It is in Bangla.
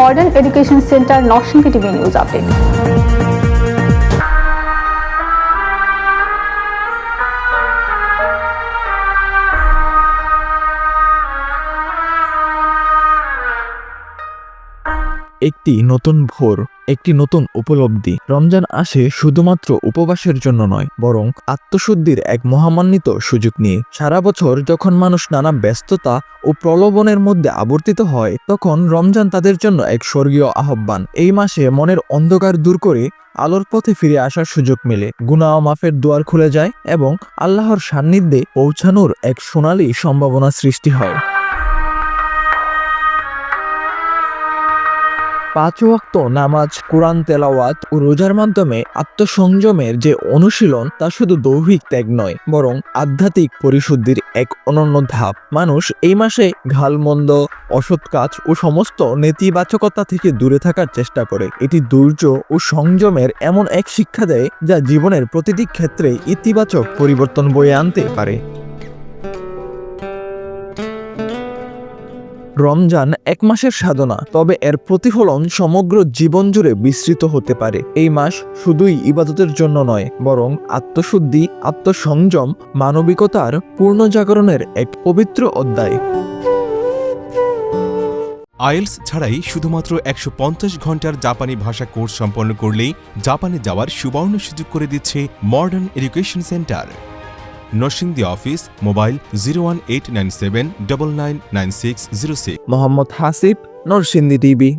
Modern education centre Narsingdi TV news update. একটি নতুন ভোর। একটি নতুন উপলব্ধি। রমজান আসে শুধুমাত্র উপবাসের জন্য নয়, বরং আত্মশুদ্ধির এক মহামান্বিত সুযোগ নিয়ে। সারা বছর যখন মানুষ নানা ব্যস্ততা ও প্রলোভনের মধ্যে আবর্তিত হয়, তখন রমজান তাদের জন্য এক স্বর্গীয় আহ্বান। এই মাসে মনের অন্ধকার দূর করে আলোর পথে ফিরে আসার সুযোগ মেলে। গুনাহ মাফের দুয়ার খুলে যায় এবং আল্লাহর সান্নিধ্যে পৌঁছানোর এক সোনালী সম্ভাবনা সৃষ্টি হয়। পাঁচ ওয়াক্ত নামাজ, কোরআন, তেলাওয়াত ও রোজার মাধ্যমে আত্মসংযমের যে অনুশীলন, তা শুধু দৈহিক ত্যাগ নয়, বরং আধ্যাত্মিক পরিশুদ্ধির এক অনন্য ধাপ। মানুষ এই মাসে ঘালমন্দ, অসৎ কাজ ও সমস্ত নেতিবাচকতা থেকে দূরে থাকার চেষ্টা করে। এটি ধৈর্য ও সংযমের এমন এক শিক্ষা দেয়, যা জীবনের প্রতিটি ক্ষেত্রে ইতিবাচক পরিবর্তন বয়ে আনতে পারে। রমজান এক মাসের সাধনা, তবে এর প্রতিফলন সমগ্র জীবন জুড়ে বিস্তৃত হতে পারে। এই মাস শুধুই ইবাদতের জন্য নয়, বরং আত্মশুদ্ধি, আত্মসংযম, মানবিকতার পূর্ণ জাগরণের এক পবিত্র অধ্যায়। আইএলস ছাড়াই শুধুমাত্র একশো পঞ্চাশ ঘণ্টার জাপানি ভাষা কোর্স সম্পন্ন করলেই জাপানে যাওয়ার সুবর্ণ সুযোগ করে দিচ্ছে modern education centre. Narsingdi office mobile zero one eight nine seven double nine nine six zero six Mohammad Hasib Narsingdi TV